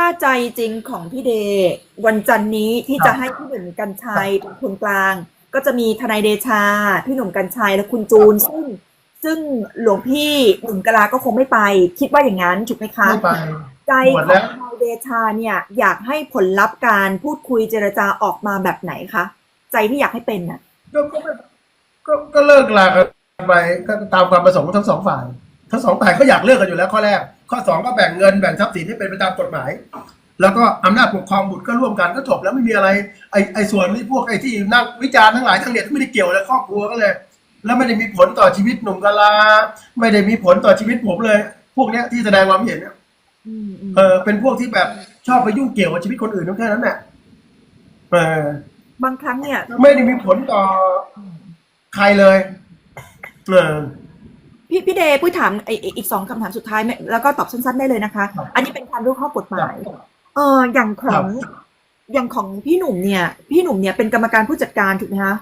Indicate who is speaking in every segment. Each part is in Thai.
Speaker 1: ถ้าใจจริงของพี่เดย์วันจันทร์นี้ที่จะให้พี่หนุ่มกัญชัยเป็นคนกลาง ก็จะมีทนายเดชา พี่หนุ่มกัญชัยและคุณจูน ซึ่งซึ่งหลวงพี่หนุ่มกะลาก็คงไม่ไป คิดว่าอย่างนั้นถูกไหมคะ
Speaker 2: ไม่ไป
Speaker 1: ใจ
Speaker 2: หม
Speaker 1: ข
Speaker 2: ด
Speaker 1: อ
Speaker 2: แล้
Speaker 1: ง
Speaker 2: ว
Speaker 1: ทนายเดชาเนี่ยอยากให้ผลลัพธ์การพูดคุยเจรจาออกมาแบบไหนคะใจที่อยากให้เป็นน่ะ
Speaker 2: ก็ก็ไม่ก็ก็เลิกลากันไปก็ตามความประสงค์ของทั้งสองฝ่าย ทั้งสองฝ่ายก็อยากเลิกกันอยู่แล้วข้อแรก ข้อสองก็แบ่งเงินแบ่งทรัพย์สินให้เป็นไปตามกฎหมาย แล้วก็อำนาจปกครองบุตรก็ร่วมกันก็จบแล้วไม่มีอะไรไอ้ไอ้ส่วนที่พวกไอ้ที่นั่งวิจารณ์ทั้งหลายทั้งเน็ตไม่ได้เกี่ยวเลยครอบครัวก็เลย แล้วไม่ได้มีผลต่อชีวิตหนุ่มกะลา ไม่ได้มีผลต่อชีวิตผมเลย พวกเนี้ยที่แสดงความเห็นเนี่ย
Speaker 1: อืมอืม
Speaker 2: เออเป็นพวกที่แบบชอบไปยุ่งเกี่ยวกับชีวิตคนอื่นแค่นั้นแหละเออบา
Speaker 1: งครั้งเนี่ย
Speaker 2: ไม่ได้มีผลต่อใครเลยเออ
Speaker 1: พี่พี่เดย์ปุ้ยถามไออีกสองคำถามสุดท้ายไหมแล้วก็ตอบสั้นๆได้เลยนะคะ
Speaker 2: ครับ
Speaker 1: อันนี้เป็นความรู้ข้อกฎหมาย เอออย่างข
Speaker 2: ครั
Speaker 1: อง
Speaker 2: บ
Speaker 1: อย่างของพี่หนุ่มเนี่ย พี่หนุ่มเนี่ยเป็นกรรมการผู้จัดการถูกไหมคะ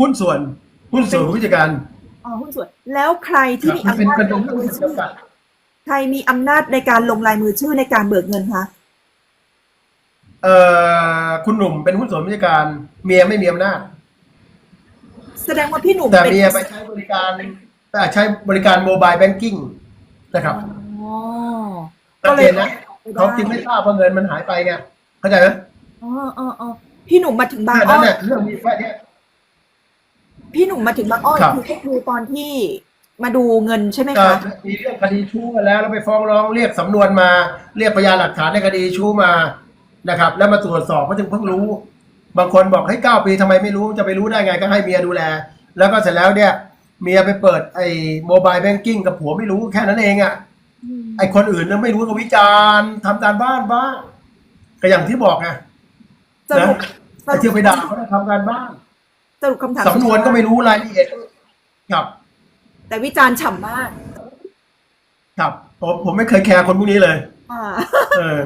Speaker 2: หุ้นส่วนหุ้นส่วนผู้จัดการ
Speaker 1: อ๋อหุ้นส่วน แล้วใครที่มี
Speaker 2: มันเป็น
Speaker 1: อำนาจ
Speaker 2: เป็น
Speaker 1: ล
Speaker 2: องง
Speaker 1: มือ
Speaker 2: หุ้น
Speaker 1: ชื่อ
Speaker 2: จำกัด
Speaker 1: ใครมีอำนาจในการลงลายมือชื่อในการเบิกเงินคะ
Speaker 2: เอ่อคุณหนุ่มเป็นหุ้นส่วนผู้จัดการ เมียไม่มีอำนาจ
Speaker 1: แสดงว่าพี่หนุ่ม
Speaker 2: แต่
Speaker 1: เป็น
Speaker 2: เมียไปใช้บริการ แต่ใช้บริการโมบายแบงกิ้งนะครับ
Speaker 1: อ๋อ
Speaker 2: ชัดเจนนะเขาจึงไม่ทราบว่าเงินมันหายไปไงเข้าใจไหม
Speaker 1: อ๋ออ๋ออ๋อพี่หนุ่มมาถึงบาง
Speaker 2: แค่
Speaker 1: อ้
Speaker 2: นั้
Speaker 1: อน
Speaker 2: เนี่ยเรื่องมีแค่เนี้ย
Speaker 1: พี่หนุ่มมาถึงบางอ้อ
Speaker 2: ครับ
Speaker 1: คือก็คือตอนที่มาดูเงินใช่ไหม
Speaker 2: ก็
Speaker 1: คะ
Speaker 2: มีเรื่องคดีชู้กันแล้วแล้วไปฟ้องร้องเรียกสำนวนมา เรียกพยานหลักฐานในคดีชู้มานะครับ แล้วมาตรวจสอบก็จึงเพิ่งรู้ บางคนบอกให้เก้าปีทำไมไม่รู้จะไปรู้ได้ไงก็ให้เมียดูแล แล้วก็เสร็จแล้วเนี่ย เมียไปเปิดไอ้โมบายแบงกิ้งกับผัวไม่รู้แค่นั้นเองอะ่ะไอ้คนอื่นเนี่ยไม่รู้ก็วิจารณ์ทำการบ้านบ้างก็อย่างที่บอกไง
Speaker 1: สรุป
Speaker 2: ไอ้เที่ยวไปด่าเขาทำการบ้าน
Speaker 1: สรุปคำถาม
Speaker 2: สำนวนก็ไม่รู้รายละเอียดครับ
Speaker 1: แต่วิจารณ์ฉ่ำมาก
Speaker 2: ครับผมผมไม่เคยแคร์คนพวกนี้เลย
Speaker 1: อ่า
Speaker 2: เออ